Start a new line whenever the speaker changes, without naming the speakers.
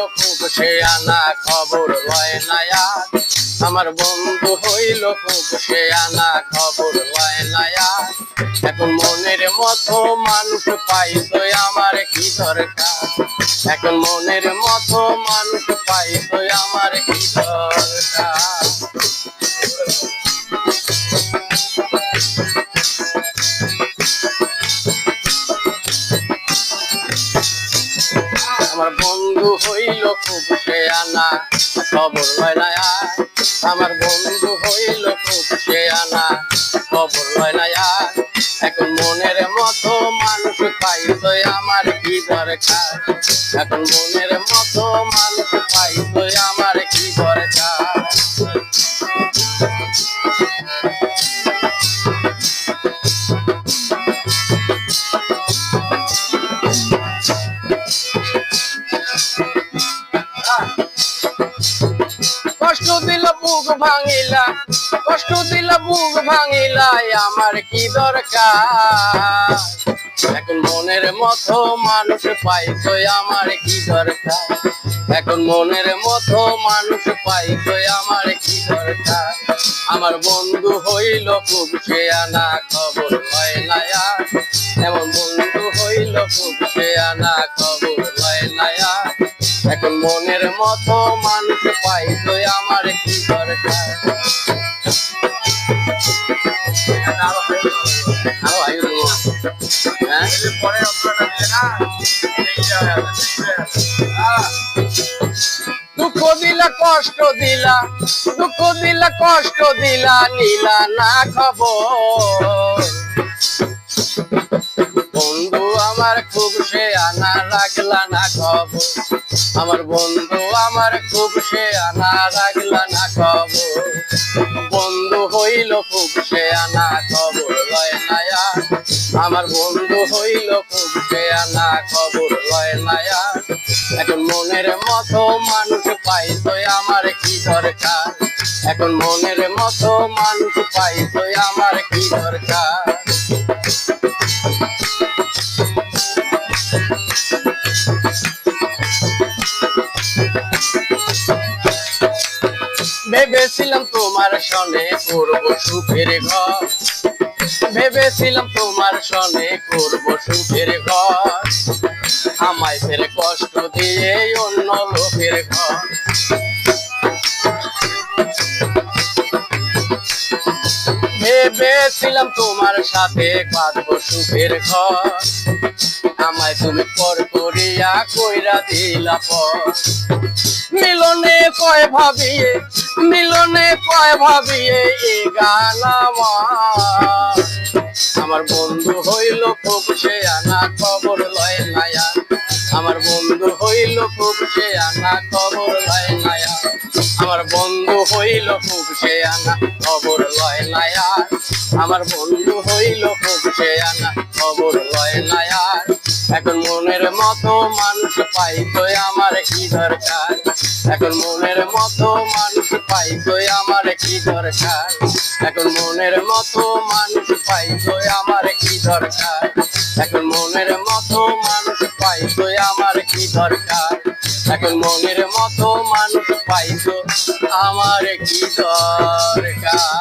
সে আনা খবর লয় নায়া আমার বন্ধু হইল খুব সে আনা খবর লয় নায়া এখন মনের মতো মানুষ পাইতো আমার কি দরকার? এখন মনের মতো মানুষ পাইতো আমার কি দরকার? বন্ধু হইল খুব আনা খবর লয় না আমার বন্ধু হইল খুব আনা খবর লয় এখন মনের মতো মানুষ পাইতো আমার কি দরকার? এখন মনের মতো মানুষ পাই পাইতো আমার ভাঙিলা, কষ্ট দিল, বুক ভাঙিলা আমার কি দরকার? এখন মনের মতো মানুষ পাইতো আমার কি দরকার? এখন মনের মতো মানুষ পাইতো আমার কি দরকার? আমার বন্ধু হইল খুব সে আনা খবর হয় না। এমন বন্ধু হইল খুব সে আনা খবর হয় না এখন মনের মতো মানুষ পাইতো দুঃখ দিলা, কষ্ট দিলা, দুঃখ দিলা, কষ্ট দিলা, নীলা না খবর। বন্ধু আমার খুব সে আনা রাখলা না খবর। আমার বন্ধু আমার খুব সে আনা রাখলা না খবর। বন্ধু হইল খুব সে আনা খবর। আমার বন্ধু হইল আনা খবর লয় নায়া এখন মনের মতো মানুষ পাইতো আমার কি দরকার? এখন মনের মতো মানুষ পাইতো আমার কি দরকার? ভেবেছিলাম তোমার সনে করব সুখের ঘর। ভেবেছিলাম তোমার সনে করব সুখের ঘর। আমায় ফের কষ্ট দিয়ে অন্য লোকের ঘর। ভেবেছিলাম তোমার সাথে বাঁধবো সুখের ঘর। আমায় তুমি পর করিয়া কইরা দিলা পর। মিলনে কয় ভাবিয়ে, মিলনে কয় ভাবিয়ে এ গান আমার। হইল আনা খবর লয় নায়া। আমার বন্ধু হইল আনা খবর লয় নায়া। আমার বন্ধু হইল আনা খবর লয় নায়া। আমার বন্ধু হইল আনা খবর লয় নায়া। এখন মনের মতো মানুষ পাইতো আমার কি দরকার? এখন মনের মতো মানুষ পাইতো আমার কি দরকার? এখন মনের মতো মানুষ পাইতো আমার দরকার? এখন মনের মতো মানুষ পাইতো আমার কি দরকার? এখন মনের মতো মানুষ পাইতো আমার কি দরকার?